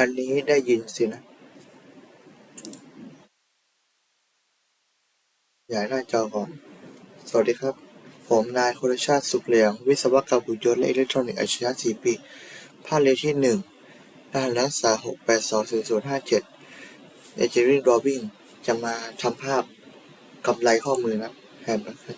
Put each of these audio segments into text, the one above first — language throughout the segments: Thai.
อันนี้ได้ยินสินะย้ายหน้าจอก่อน สวัสดีครับ ผมนายคุณชาติสุขเหลียง วิศวกรรมหุ่นยนต์และอิเล็กทรอนิกส์อาชีพ4ปี ภาคเรียนที่1รหัสนักศึกษา6820057 Engineering Drawing จะมาทำภาพกำไรข้อมือนะแฮนด์นะครับ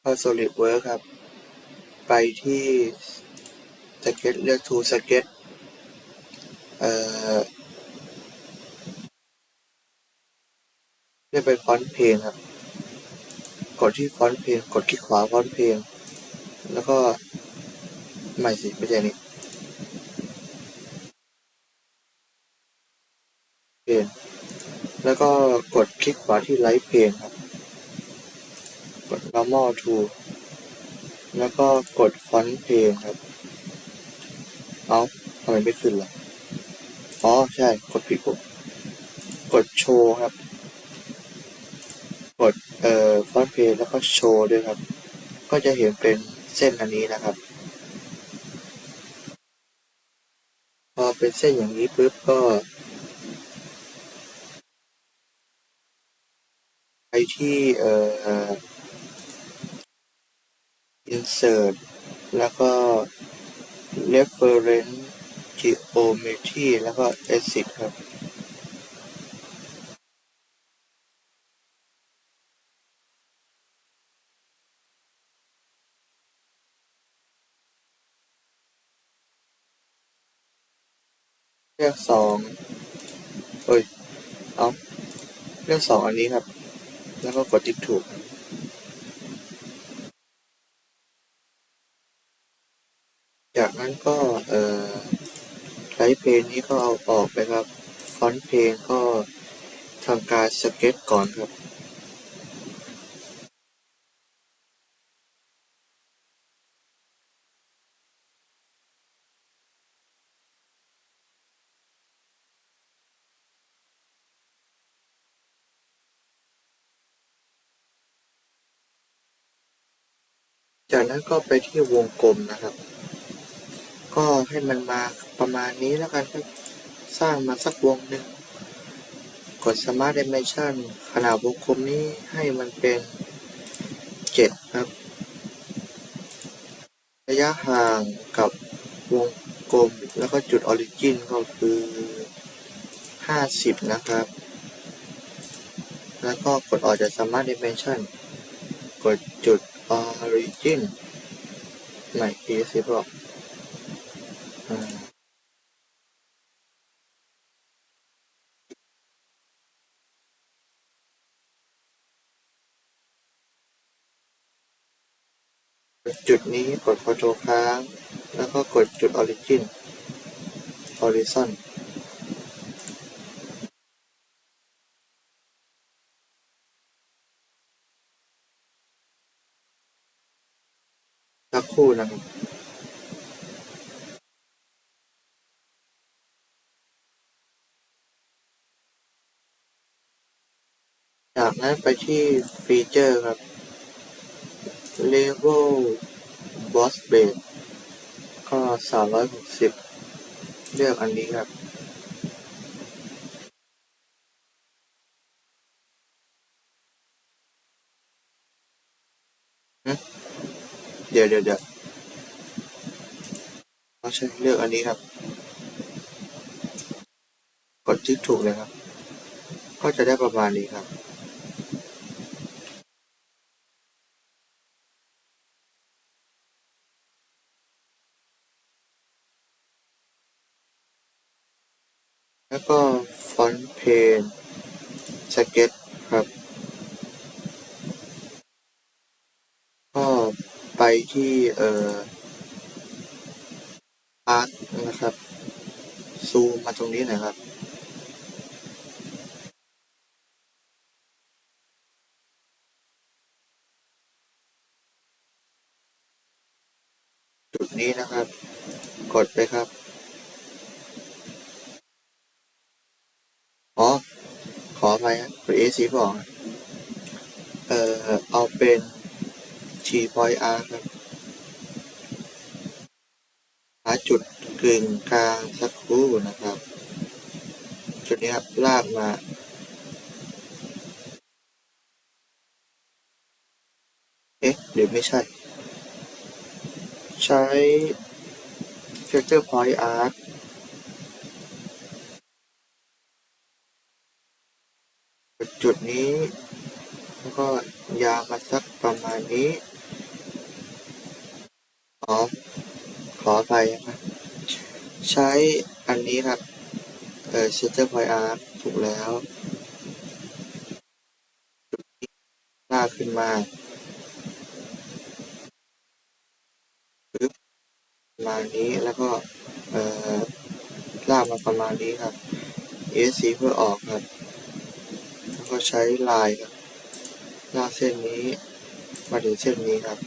เข้า solid work ครับ ไปที่ สเก็ตเลือก Tool สเก็ตเอ่อเลือกไปฟอนต์เพลงครับ กดที่ฟอนต์เพลงกดคลิกขวาฟอนต์เพลง แล้วก็ไม่สิไม่ใช่นี่เพลงแล้วก็กดคลิกขวาที่ไลท์เพลงครับ กด normal to แล้วก็กดฟอนต์เพลงครับ เอาทำไมไม่ขึ้นล่ะ อ๋อ ใช่ กดผิดปุ่มกดโชว์ครับ กดเอ่อฟอนต์เพลงแล้วก็โชว์ด้วยครับ ก็จะเห็นเป็นเส้นอันนี้นะครับ พอเป็นเส้นอย่างนี้ปุ๊บก็ไปที่เอ่อ insert แล้วก็ reference geometry แล้วก็ exit ครับเลือกสองเอ้ย เอาเลือกสองอันนี้ครับ แล้วก็กดติ๊กถูกครับจากนั้นก็เอ่อไลท์เพลงนี้ก็เอาออกไปครับ ฟอนต์เพลงก็ทำการสเก็ตก่อนครับจากนั้นก็ไปที่วงกลมนะครับ ก็ให้มันมาประมาณนี้แล้วกันครับสร้างมาสักวงหนึ่งกด Smart Dimension ขนาดวงกลมนี้ให้มันเป็นเจ็ดครับ ระยะห่างกับวงกลมแล้วก็จุด Origin ก็คือห้าสิบนะครับ แล้วก็กดออกจาก Smart Dimension กดจุด Origin ใหม่อีสิบรอ จุดนี้กด Ctrl ค้าง แล้วก็กดจุด Origin Horizon สักครู่นะครับ จาก นั้นไปที่ฟีเจอร์ครับ Level Boss Base ก็ 360 เลือกอันนี้ครับ เดี๋ยวเดี๋ยวเดี๋ยวเราใช้เลือกอันนี้ครับ กดที่ถูกเลยครับ ก็จะได้ประมาณนี้ครับ แล้วก็ฟอนต์เพนสเก็ตครับ ก็ไป ที่เอ่ออาร์ตนะครับ ซูมมาตรงนี้นะครับ จุดนี้นะครับ กดไปครับ อ๋อ ขออภัยครับกด AC บอก เอ่อ เอาเป็น T point R ครับ หาจุดกึ่งกลางสักครู่นะครับ จุดนี้ครับ ลากมา เอ๊ะหรือไม่ใช่ ใช้ Filter Point Arc จุดนี้ แล้วก็ยาวมาสักประมาณนี้ อ๋อขออภัยนะครับใช้อันนี้ครับ เออ Center Point Arc ถูกแล้วจุดนี้ลากขึ้นมาปึ๊บประมาณนี้แล้วก็ เออลากมาประมาณนี้ครับ ESC เพื่อออกครับ แล้วก็ใช้ลายครับลากเส้นนี้มาถึงเส้นนี้ครับ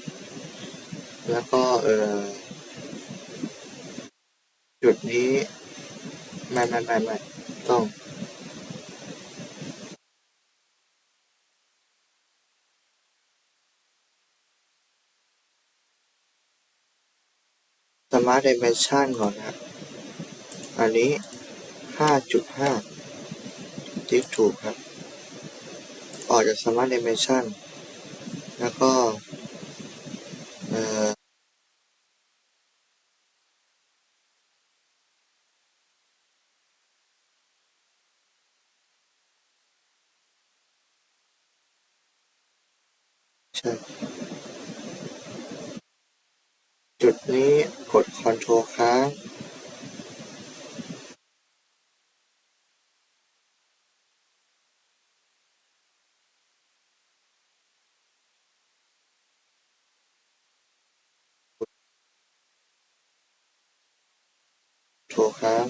แล้วก็เออจุดนี้ไม่ไม่ไม่ไม่ต้อง Smart Dimension ก่อนนะอันนี้ 5.5ติ๊กถูกครับ ออกจาก Smart Dimension แล้วก็ เอ่อ ใช่ จุดนี้กด Ctrl ค้างรค้าง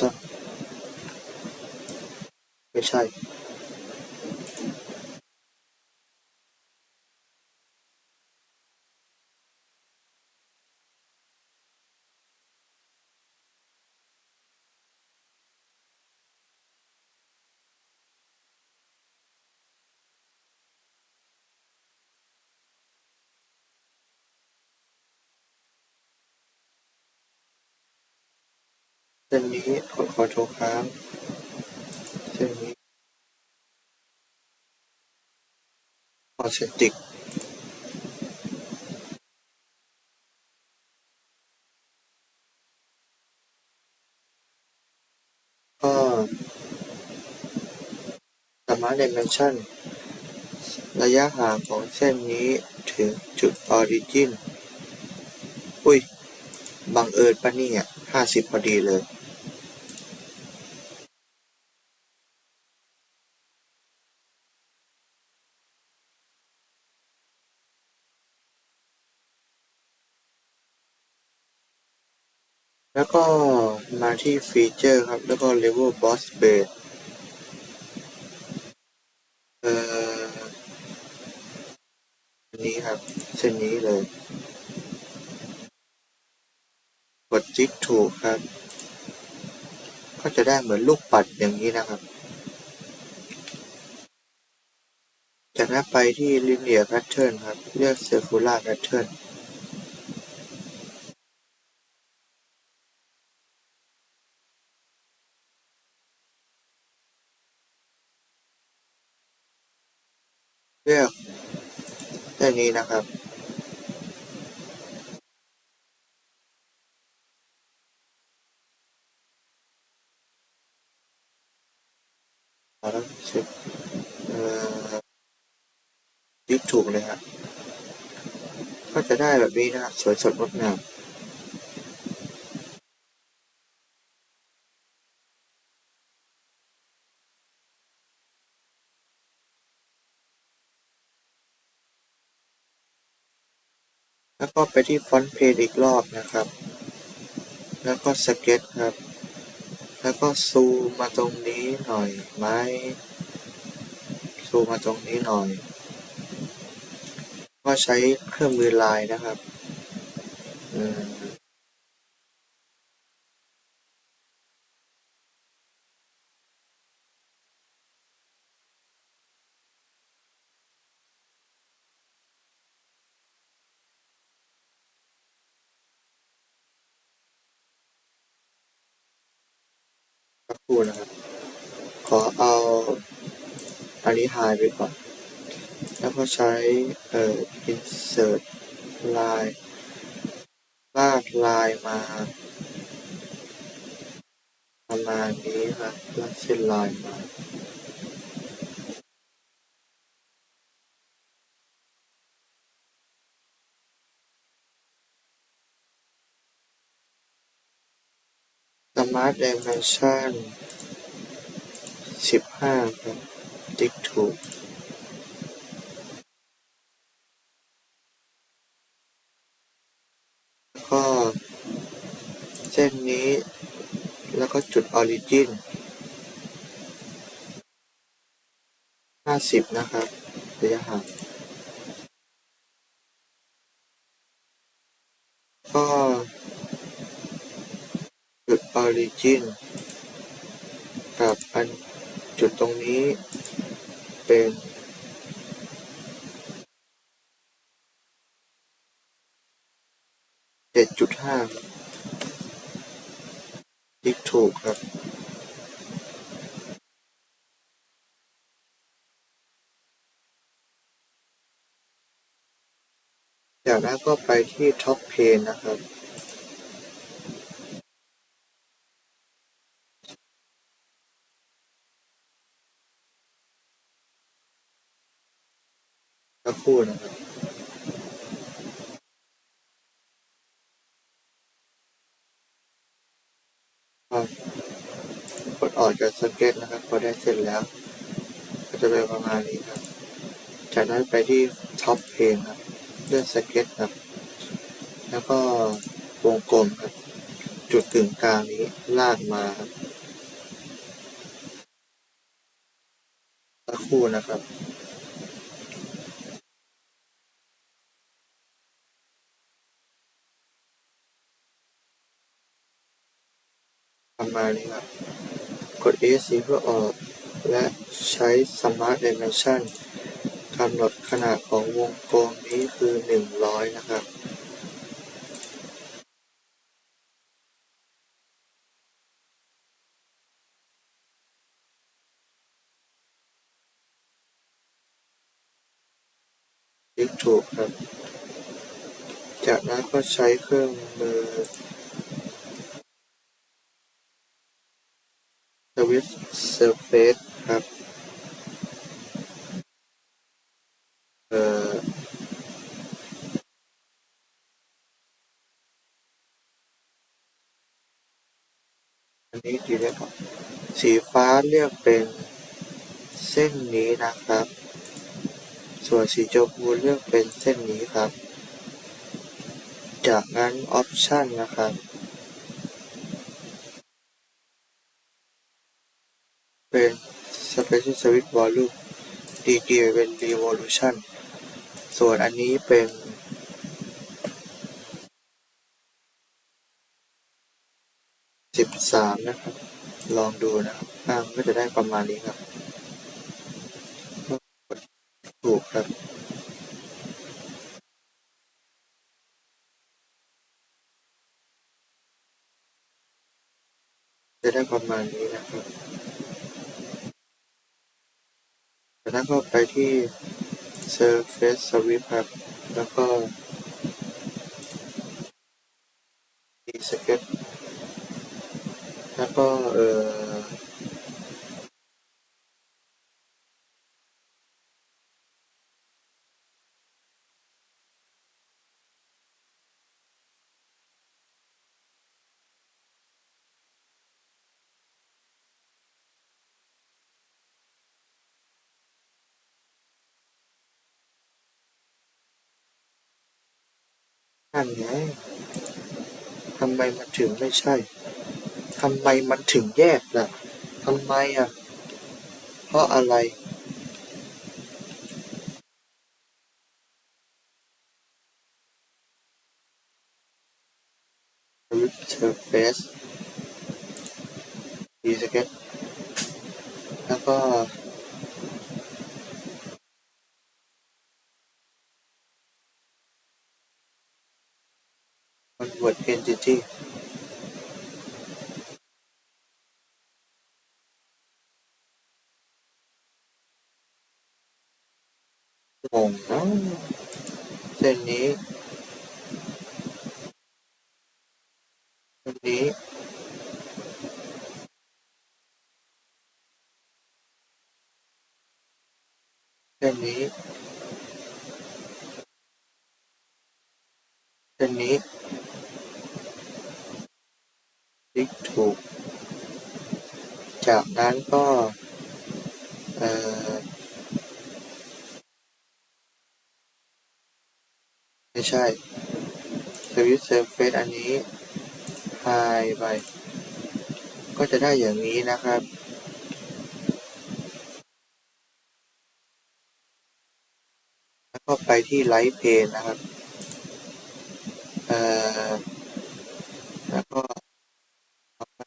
สักไม่ ใช่ เส้นนี้กด Ctrl ค้างเส้นนี้ คอนเซนติกก็ Smart Dimension ระยะห่างของเส้นนี้ถึงจุด Origin อุ้ย บังเอิญปะเนี่ยห้าสิบพอดีเลย แล้วก็มาที่ฟีเจอร์ครับ แล้วก็ Level Boss Base เอ่อนี้ครับเส้นนี้เลย กดจิ๊กถูกครับ ก็จะได้เหมือนลูกปัดอย่างนี้นะครับ จากนั้นไปที่ Linear Pattern ครับ เลือก Circular Pattern เลือกแค่ นี้นะครับแล้วเช็คเอ่อยึดถูกเลยครับก็จะได้แบบนี้นะครับสวยสดงดงาม แล้วก็ไปที่ฟอนต์เพจอีกรอบนะครับ แล้วก็สเก็ตครับ แล้วก็ซูมมาตรงนี้หน่อยไหมซูมมาตรงนี้หน่อย ก็ใช้เครื่องมือลายนะครับ อืม พูดนะครับ ขอเอาอันนี้หายไปก่อน แล้วก็ใช้เอ่อ insert line ลากลายมาประมาณนี้ครับลากเส้นลายมา Smart Dimension สิบห้าครับติ๊กถูกแล้วก็เส้นนี้แล้วก็จุดออริจินห้าสิบนะครับระยะห่างก็ จุดออริจินกับอันจุดตรงนี้เป็น เจ็ดจุดห้าติ๊กถูกครับ จากนั้นก็ไปที่ท็อปเพนนะครับ สักครู่นะครับกดออกจากสเก็ตนะครับ พอได้เสร็จแล้ว ก็จะเป็นประมาณนี้ครับ จากนั้นไปที่ท็อปเพนครับเลือกสเก็ตครับ แล้วก็วงกลมครับ จุดกึ่งกลางนี้ลากมาครับสักครู่นะครับ ประมาณนี้ครับ กด ESC เพื่อออก และใช้ Smart Dimension กำหนดขนาดของวงกลมนี้คือ 100 นะครับคลิกถูกครับ จากนั้นก็ใช้เครื่องมือ Swift Surface ครับ เอ่อ อันนี้ดีเลยครับ สีฟ้าเรียกเป็นเส้นนี้นะครับ ส่วนสีชมพูเลือกเป็นเส้นนี้ครับ จากนั้น Option นะครับ เป็น Special Switch Volume DG เป็น Revolution ส่วนอันนี้เป็นสิบสามนะครับ ลองดูนะครับอ่าก็จะได้ประมาณนี้ครับถูกครับจะได้ประมาณนี้นะครับจาก นั้นก็ไปที่ Surface Sweep ครับ แล้วก็ดีสเก็ตแล้วก็เออ นั่นไงทำไมมันถึงไม่ใช่ทำไมมันถึงแยกล่ะทำไมอะ เพราะอะไร Swift Surface ดีสเก็ตแล้วก็ Convert Entity งงเนาะเส้นนี้เส้ นนี้ เส้นนี้ เส้นนี้ติ๊กถูก จากนั้นก็เอ่อไม่ใช่สวิตเซอร์เฟสอันนี้ หายไป ก็จะได้อย่างนี้นะครับ แล้วก็ไปที่ไลท์เพนนะครับเอ่อแล้วก็เอาไป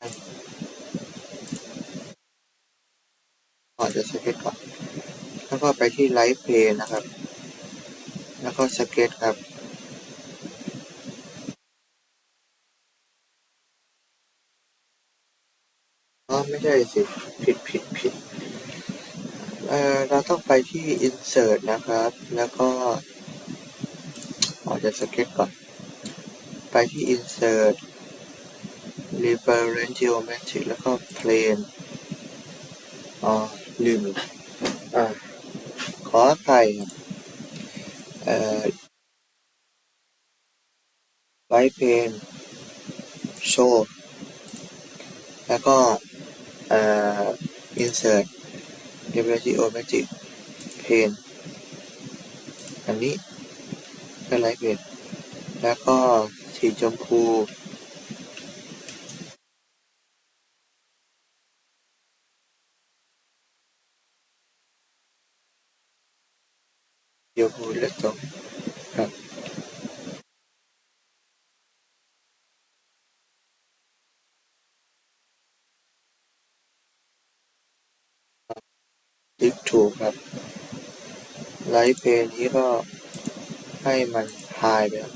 ก่อนจะสเก็ตก่อน แล้วก็ไปที่ไลท์เพนนะครับ แล้วก็สเก็ตครับ อ๋อไม่ใช่สิผิดผิดผิดเอ่อเราต้องไปที่ insert นะครับ แล้วก็ออกจากสเก็ตก่อน ไปที่ insert reference geometry แล้วก็ plane อ๋อ ลืมอ่าขออภัยครเอ่อ right pane show แล้วก็ เอ่อ insert W G O magic plane อันนี้เป็น right pane แล้วก็สีชมพูชมพูเลือกตรงครับ ติ๊กถูก ครับไลท์เพนนี้ก็ให้มันหายไปครับ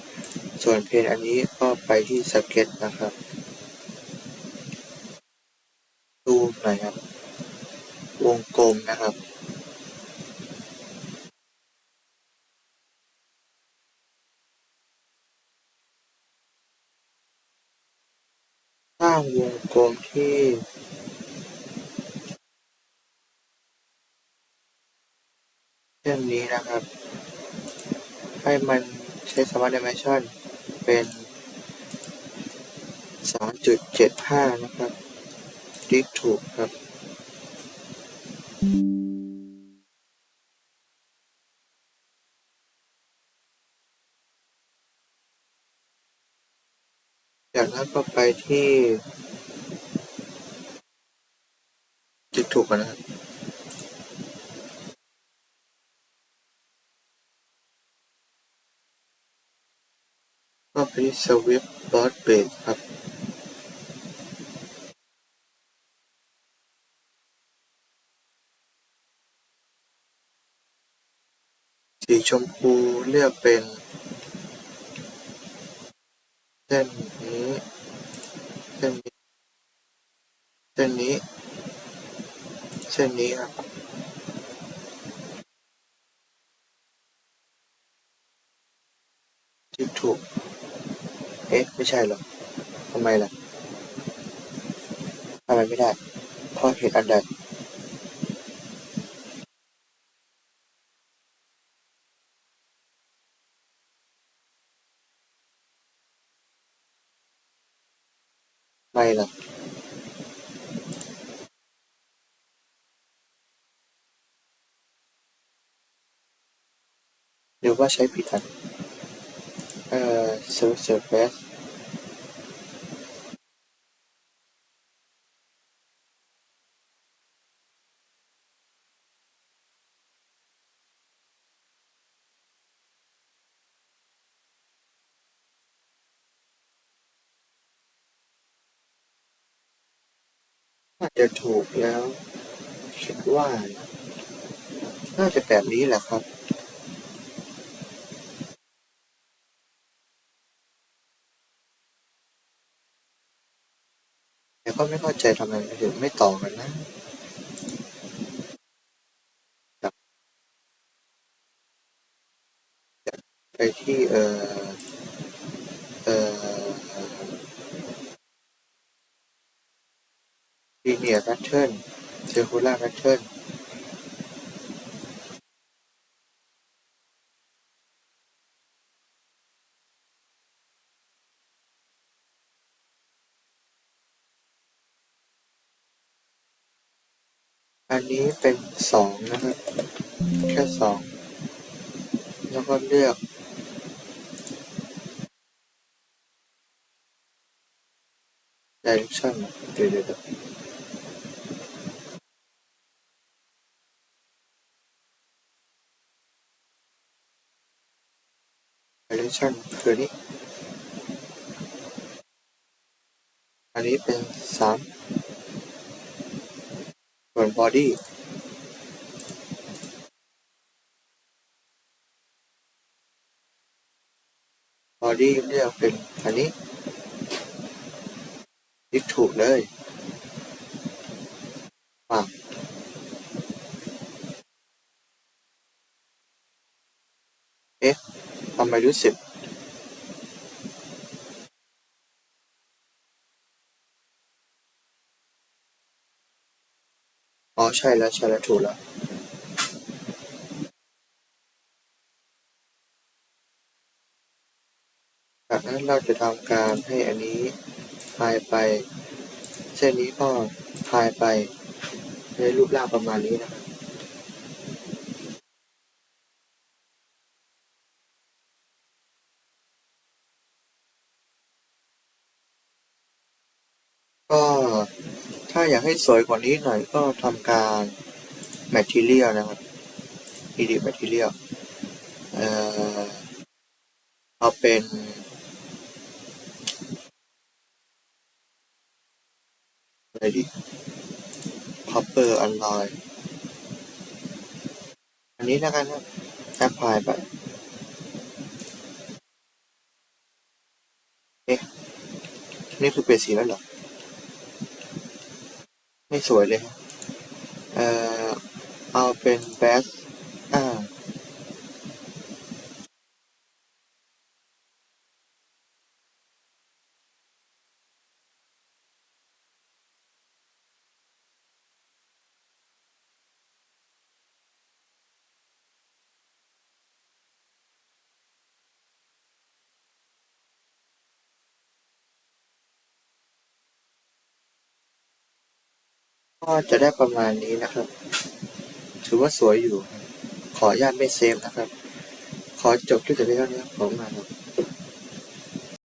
ส่วนเพนอันนี้ก็ไปที่สเก็ตนะครับดูหน่อยครับ วงกลมนะครับ สร้างวงกลมที่เช่นนี้นะครับ ให้มัน ใช้สมาร์ทดิเมนชันเป็น3.75 นะครับติ๊กถูกครับ จากนั้นก็ไปที่ติ๊กถูกกันนะครับ ก็ไปที่ Swift Board Base ครับสีชมพูเลือกเป็นเส้นนี้เส้นนี้เส้นนี้เส้นนี้ครับที่ถูก อ๊ะ ไม่ใช่หรอกทำไมล่ะทำไมไม่ได้ เพราะเหตุอันใดไม่ล่ะหรือว่าใช้ผิดอัน เอ่อ surface น่าจะถูกแล้วคิดว่า น่าจะแบบนี้แหละครับ ก็ไม่เข้าใจทำไมถึงไม่ต่อกันนะไปที่เอ่อเอ่อ linear pattern circular pattern อัน อันนี้เป็นสองนะครับ แค่สองแล้วก็เลือก direction เดี๋ยวเดี๋ยวเดี๋ยว direction คืออันนี้ อันนี้เป็นสาม ส่วน body body เลือกเป็นอันนี้ทิกถูกเลยอะเอ๊ะทำไมรู้สึก ใช่แล้วใช่แล้วถูกแล้วจากนั้นเราจะทำการให้อันนี้พายไป เส้นนี้ก็พายไปในรูปร่างประมาณนี้นะครับ ก็ถ้า อยากให้สวยกว่านี้หน่อยก็ทำการ material นะครับ edit material เอ่อเอาเป็น อะไรดี copper alloy อันนี้แล้วกันครับ apply ไปเอ๊ะนี่คือเปลี่ยนสีแล้วเหรอ ไม่สวยเลย เอ่อ เอาเป็น best า ก็จะได้ประมาณนี้นะครับ ถือว่าสวยอยู่ ขออนุญาตไม่เซฟนะครับ ขอจบคลิปแต่เพียงเท่านี้ครับขอบคุณมากครับ